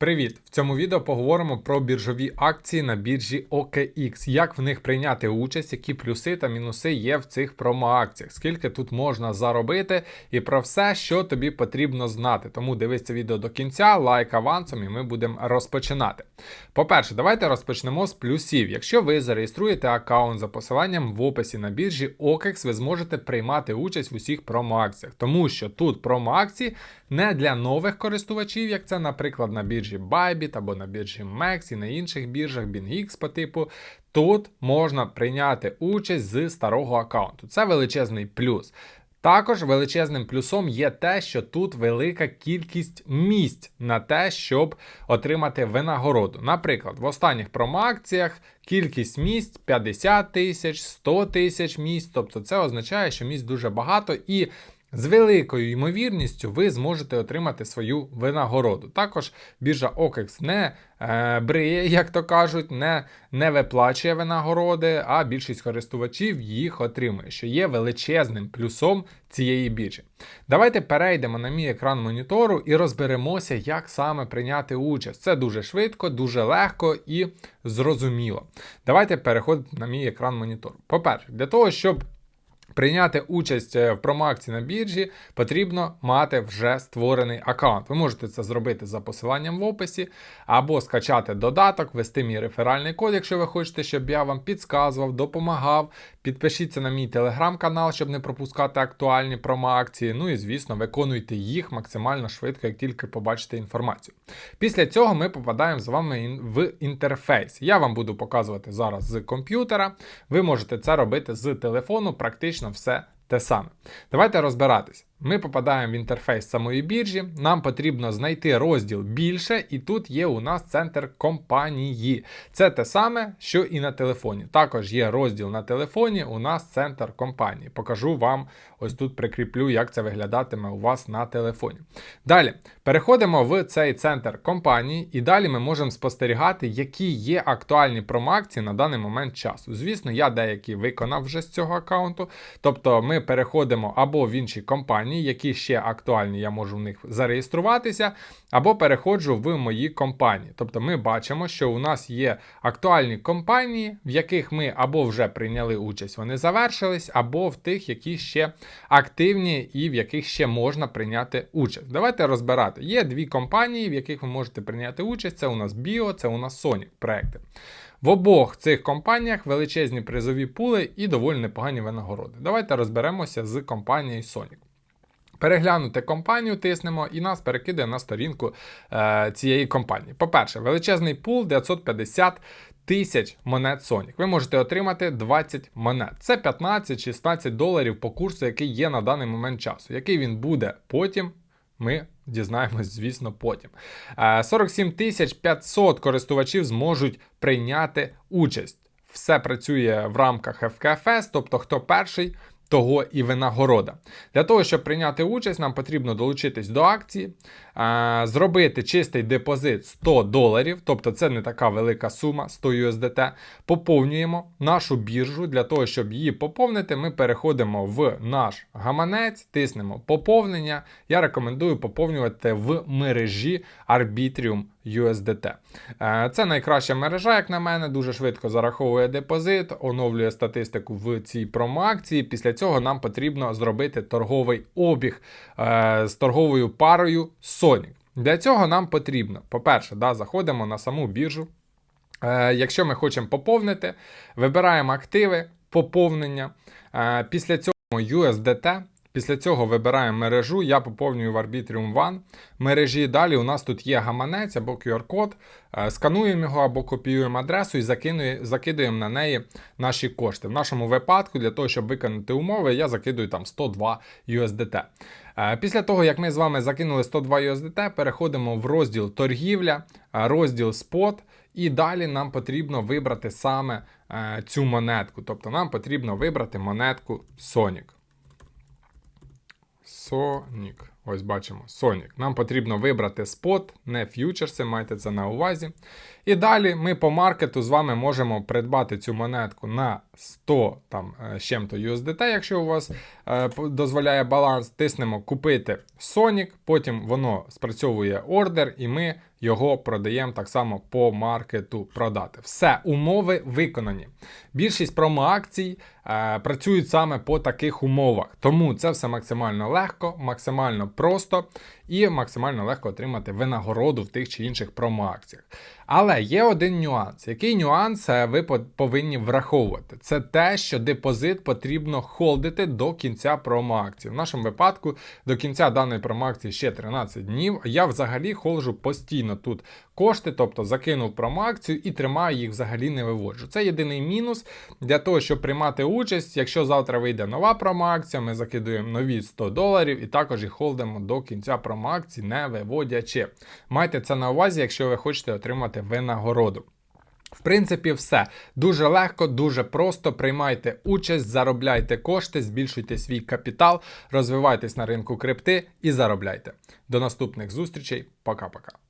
Привіт! В цьому відео поговоримо про біржові акції на біржі OKX, як в них прийняти участь, які плюси та мінуси є в цих промоакціях, скільки тут можна заробити, і про все, що тобі потрібно знати. Тому дивись це відео до кінця, лайк авансом, і ми будемо розпочинати. По-перше, давайте розпочнемо з плюсів. Якщо ви зареєструєте аккаунт за посиланням в описі на біржі OKX, ви зможете приймати участь в усіх промоакціях, тому що тут промоакції не для нових користувачів, як це, наприклад, на біржі Bybit або на біржі MEX і на інших біржах BingX по типу. Тут можна прийняти участь з старого аккаунту. Це величезний плюс. Також величезним плюсом є те, що тут велика кількість місць на те, щоб отримати винагороду. Наприклад, в останніх промоакціях кількість місць 50 тисяч, 100 тисяч місць. Тобто це означає, що місць дуже багато і. З великою ймовірністю ви зможете отримати свою винагороду. Також біржа OKEX не е, бриє, як то кажуть, не не виплачує винагороди, а більшість користувачів їх отримує, що є величезним плюсом цієї біржі. Давайте перейдемо на мій екран монітору і розберемося, як саме прийняти участь. Це дуже швидко, дуже легко і зрозуміло. Давайте переходити на мій екран монітору. По-перше, для того, щоб Прийняти участь е, в промоакції на біржі потрібно мати вже створений аккаунт. Ви можете це зробити за посиланням в описі, або скачати додаток, ввести мій реферальний код, якщо ви хочете, щоб я вам підказував, допомагав. Підпишіться на мій телеграм-канал, щоб не пропускати актуальні промоакції. Ну і, звісно, виконуйте їх максимально швидко, як тільки побачите інформацію. Після цього ми попадаємо з вами в інтерфейс. Я вам буду показувати зараз з комп'ютера. Ви можете це робити з телефону, практично все те саме. Давайте розбиратись. Ми попадаємо в інтерфейс самої біржі, нам потрібно знайти розділ більше, і тут є у нас центр компанії. Це те саме, що і на телефоні. Також є розділ на телефоні, у нас центр компанії. Покажу вам, ось тут прикріплю, як це виглядатиме у вас на телефоні. Далі переходимо в цей центр компанії, і далі ми можемо спостерігати, які є актуальні промоакції на даний момент часу. Звісно, я деякі виконав вже з цього аккаунту. Тобто ми переходимо або в інші компанії компанії, які ще актуальні, я можу в них зареєструватися, або переходжу в мої компанії. Тобто ми бачимо, що у нас є актуальні компанії, в яких ми або вже прийняли участь, вони завершились, або в тих, які ще активні і в яких ще можна прийняти участь. Давайте розбирати. Є дві компанії, в яких ви можете прийняти участь. Це у нас Bio, це у нас Sonic проекти. В обох цих компаніях величезні призові пули і доволі непогані винагороди. Давайте розберемося з компанією Sonic. Переглянути компанію, тиснемо і нас перекидає на сторінку е, цієї компанії. По-перше, величезний пул 950 тисяч монет Sonic. Ви можете отримати 20 монет. Це 15-16 доларів по курсу, який є на даний момент часу. Який він буде потім, ми дізнаємось, звісно, потім. 47 е, 500 користувачів зможуть прийняти участь. Все працює в рамках FKFS, тобто хто перший того і винагорода. Для того, щоб прийняти участь, нам потрібно долучитись до акції, зробити чистий депозит 100 доларів, тобто це не така велика сума 100 USDT. Поповнюємо нашу біржу. Для того, щоб її поповнити, ми переходимо в наш гаманець, тиснемо поповнення. Я рекомендую поповнювати в мережі Arbitrium USDT. Е, це найкраща мережа, як на мене, дуже швидко зараховує депозит, оновлює статистику в цій промоакції. Після цього нам потрібно зробити торговий обіг е, з торговою парою Sonic. Для цього нам потрібно, по-перше, да, заходимо на саму біржу. Е, Якщо ми хочемо поповнити, вибираємо активи, поповнення. Е, Після цього USDT. Після цього вибираємо мережу, я поповнюю в Arbitrium One мережі. Далі у нас тут є гаманець або QR-код, е, скануємо його або копіюємо адресу і закидуємо на неї наші кошти. В нашому випадку, для того, щоб виконати умови, я закидую там 102 USDT. Е, після того, як ми з вами закинули 102 USDT, переходимо в розділ торгівля, е, розділ спот, і далі нам потрібно вибрати саме цю монетку. Тобто нам потрібно вибрати монетку Sonic. Sonic. Ось бачимо Sonic. Нам потрібно вибрати спот, не ф'ючерси, майте це на увазі. І далі ми по маркету з вами можемо придбати цю монетку на 100 там, е, з чим-то USDT, якщо у вас е, дозволяє баланс. Тиснемо купити Sonic, потім воно спрацьовує ордер, і ми його продаємо так само по маркету продати. Все, умови виконані. Більшість промоакцій е, працюють саме по таких умовах. Тому це все максимально легко, максимально просто і максимально легко отримати винагороду в тих чи інших промоакціях. Але є один нюанс. Який нюанс е, ви по- повинні враховувати? Це те, що депозит потрібно холдити до кінця промоакції. В нашому випадку до кінця даної промоакції ще 13 днів. Я взагалі холджу постійно тут кошти, тобто закинув промоакцію і тримаю їх взагалі не виводжу. Це єдиний мінус для того, щоб приймати участь. Якщо завтра вийде нова промоакція, ми закидуємо нові 100 доларів і також їх холдимо до кінця промоакції, не виводячи. Майте це на увазі, якщо ви хочете отримати винагороду. В принципі, все дуже легко, дуже просто. Приймайте участь, заробляйте кошти, збільшуйте свій капітал, розвивайтесь на ринку крипти і заробляйте. До наступних зустрічей. Пока-пока.